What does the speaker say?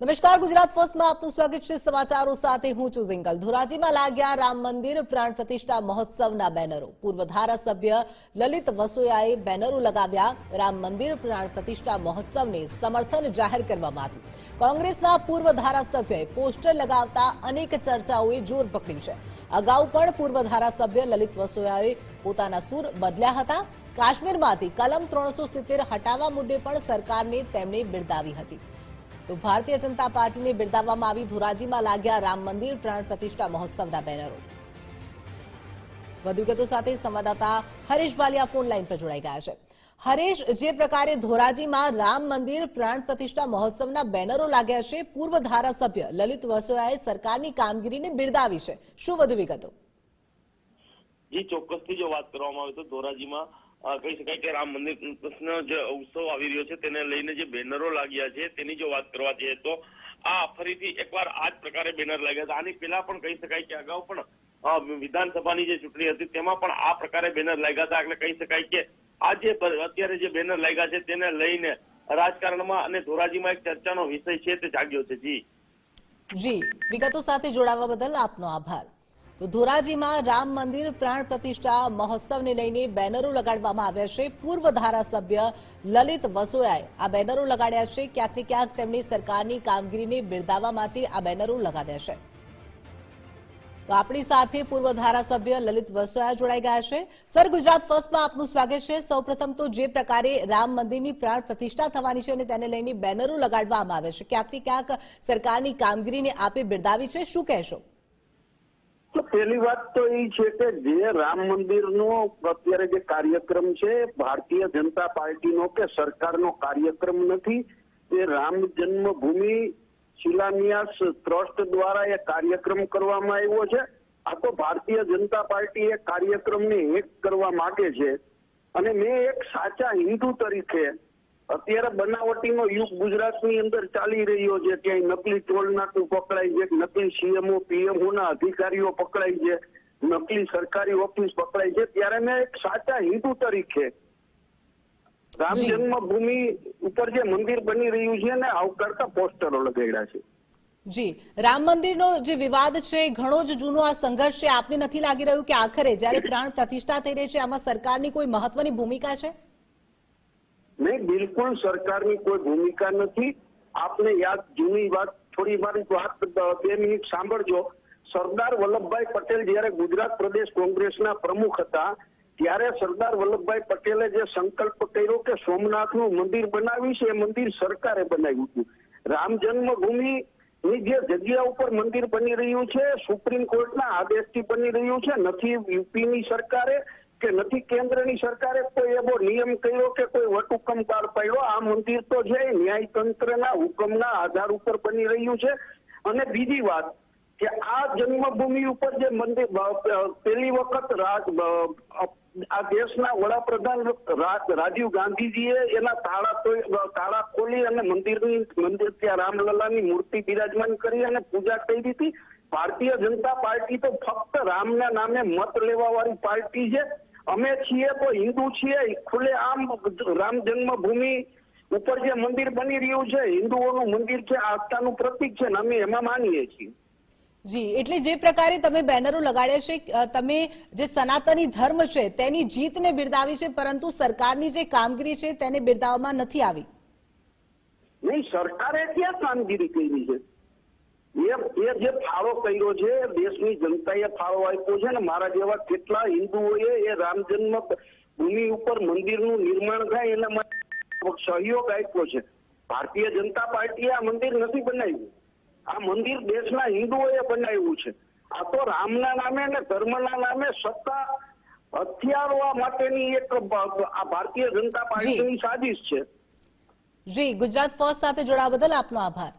નમસ્કાર, ગુજરાત ફર્સ્ટમાં આપનું સ્વાગત છે. સમાચારો સાથે હું છું ઝિંકલ ધોરાજીમાં લાગ્યા રામ મંદિર પ્રાણ પ્રતિષ્ઠા મહોત્સવના બેનરો. પૂર્વ ધારાસભ્ય લલિત વસોયાએ બેનરો લગાવ્યા રામ મંદિર પ્રાણ પ્રતિષ્ઠા મહોત્સવને સમર્થન જાહેર કરવામાં આવ્યું. કોંગ્રેસના પૂર્વ ધારાસભ્યએ પોસ્ટર લગાવતા અનેક ચર્ચાઓએ જોર પકડ્યું છે. અગાઉ પણ પૂર્વ ધારાસભ્ય લલિત વસોયાએ પોતાના સૂર બદલ્યા હતા. કાશ્મીરમાંથી કલમ ત્રણસો હટાવવા મુદ્દે પણ સરકારને તેમણે બિરદાવી હતી. તો ભારતીય જનતા પાર્ટીને બિરદાવવામાં આવી ધોરાજીમાં લાગ્યા રામ મંદિર, પ્રાણ પ્રતિષ્ઠા મહોત્સવના બેનરો. વધુ વિગતો સાથે સંવાદદાતા હરેશ બાલિયા ફોન લાઈન પર જોડાઈ ગયા છે. હરેશ, જે પ્રકારે ધોરાજીમાં રામ મંદિર, પ્રાણ પ્રતિષ્ઠા મહોત્સવના બેનરો લાગ્યા છે, પૂર્વ ધારાસભ્ય લલિત વસોયાએ સરકારની કામગીરીને બિરદાવી છે. શું વધુ વિગતો? જી, ચોક્કસથી જો વાત કરવામાં આવે તો ધોરાજીમાં કહી શકાય કે રામ મંદિર કૃષ્ણ જે ઉત્સવ આવી રહ્યો છે, તેને લઈને જે બેનરો લાગ્યા છે, તેની જો વાત કરવા જઈએ તો આ ફરીથી એકવાર આ જ પ્રકારે બેનર લાગ્યા હતા આની પહેલા પણ કહી શકાય કે અગાઉ પણ વિધાનસભાની જે ચૂંટણી હતી, તેમાં પણ આ પ્રકારે બેનર લાગ્યા હતા. એટલે કહી શકાય કે આ જે અત્યારે જે બેનર લાગ્યા છે, તેને લઈને રાજકારણમાં અને ધોરાજીમાં એક ચર્ચાનો વિષય છે, તે જાગ્યો છે. જી. જી. વિગતો સાથે જોડાવા બદલ આપનો આભાર. તો ધોરાજીમાં રામ મંદિર પ્રાણ પ્રતિષ્ઠા મહોત્સવને લઈને બેનરો લગાડવામાં આવ્યા છે. પૂર્વ ધારાસભ્ય લલિત વસોયાએ આ બેનરો લગાડ્યા છે. ક્યાંક ક્યાંક તેમની સરકારની કામગીરીને બિરદાવવા માટે આ બેનરો લગાવ્યા છે. તો આપણી સાથે પૂર્વ ધારાસભ્ય લલિત વસોયા જોડાઈ ગયા છે. સર, ગુજરાત ફર્સ્ટમાં આપનું સ્વાગત છે. સૌપ્રથમ તો જે પ્રકારે રામ મંદિરની પ્રાણ પ્રતિષ્ઠા થવાની છે અને તેને લઈને બેનરો લગાડવામાં આવે છે. ક્યાંક ક્યાંક સરકારની કામગીરીને આપે બિરદાવી છે. શું કહેશો? તો પહેલી વાત તો એ છે કે જે રામ મંદિરનો અત્યારે જે કાર્યક્રમ છે, ભારતીય જનતા પાર્ટીનો કે સરકારનો કાર્યક્રમ નથી, એ રામ જન્મભૂમિ શિલાન્યાસ ટ્રસ્ટ દ્વારા એ કાર્યક્રમ કરવામાં આવ્યો છે. આ તો ભારતીય જનતા પાર્ટી એ કાર્યક્રમને હેક કરવા માંગે છે. અને મેં એક સાચા હિન્દુ તરીકે અત્યારે બનાવટીનો યુગ ગુજરાતની અંદર ચાલી રહ્યો છે. ક્યાંય નકલી ટોલ નાકું પકડાય છે નકલી સીએમઓ પીએમઓ ના અધિકારીઓ પકડાય છે નકલી સરકારી ઓફિસ પકડાય છે. ત્યારે મેં એક સાચા હિન્દુ તરીકે રામ. જન્મભૂમિ ઉપર જે મંદિર બની રહ્યું છે ને આવકારતા પોસ્ટરો લગાડ્યા છે. જી. રામ મંદિરનો જે વિવાદ છે ઘણો જ જૂનો આ સંઘર્ષ છે. આપને નથી લાગી રહ્યું કે આખરે જ્યારે પ્રાણ પ્રતિષ્ઠા થઈ રહી છે આમાં સરકારની કોઈ મહત્વની ભૂમિકા છે? નહીં, બિલકુલ સરકારની કોઈ ભૂમિકા નથી. આપને યાદ, જૂની વાત, થોડી મારી વાત બે મિનિટ સાંભળજો. સરદાર વલ્લભભાઈ પટેલ જ્યારે ગુજરાત પ્રદેશ કોંગ્રેસના પ્રમુખ હતા, ત્યારે સરદાર વલ્લભભાઈ પટેલે જે સંકલ્પ કર્યો કે સોમનાથનું મંદિર બનાવ્યું છે, એ મંદિર સરકારે બનાવ્યું હતું. રામ જન્મભૂમિ ની જે જગ્યા ઉપર મંદિર બની રહ્યું છે, સુપ્રીમ કોર્ટના આદેશથી બની રહ્યું છે, નથી યુપીની સરકારે કે નથી કેન્દ્રની સરકારે કોઈ એવો નિયમ કર્યો કે કોઈ વટહુકમ બહાર પાડ્યો? આ મંદિર તો છે, ન્યાયતંત્રના હુકમના આધાર ઉપર બની રહ્યું છે. અને બીજી વાત કે આ જન્મભૂમિ ઉપર જે મંદિર પહેલી વખત આ દેશના વડાપ્રધાન રાજીવ ગાંધીજીએ એના તાળા તાળા ખોલી અને મંદિરની, મંદિર ત્યાં રામલલાની મૂર્તિ બિરાજમાન કરી અને પૂજા કરી હતી ભારતીય જનતા પાર્ટી તો ફક્ત રામના નામે મત લેવા વાળી પાર્ટી છે. અમે છીએ તો હિન્દુ છીએ ખુલ્લે આમ રામ જન્મભૂમિ ઉપર જે મંદિર બની રહ્યું છે હિન્દુઓનું મંદિર છે આસ્થાનું પ્રતીક છે અમે એમાં માનીએ છીએ. જી એટલે જે પ્રકારે તમે બેનરો લગાડ્યા છે તમે જે સનાતની ધર્મ છે તેની જીતને બિરદાવી છે પરંતુ સરકારની જે કામગીરી છે તેને બિરદાવવામાં નથી આવી. નહીં સરકારે ક્યાં કામગીરી કરી છે? એ એ જે ફાળો કર્યો છે દેશની જનતાએ ફાળો આપ્યો છે ને મારા જેવા કેટલા હિન્દુઓએ એ રામ જન્મ ભૂમિ ઉપર મંદિરનું નિર્માણ થાય એના માટે સહયોગ આપ્યો છે. ભારતીય જનતા પાર્ટીએ આ મંદિર નથી બનાવ્યું. આ મંદિર દેશના હિન્દુઓએ બનાવ્યું છે. આ તો રામના નામે અને ધર્મના નામે સત્તા હથિયારવા માટેની એક આ ભારતીય જનતા પાર્ટીની સાજિશ છે. જી ગુજરાત ફર્સ્ટ સાથે જોડાવા બદલ આપનો આભાર.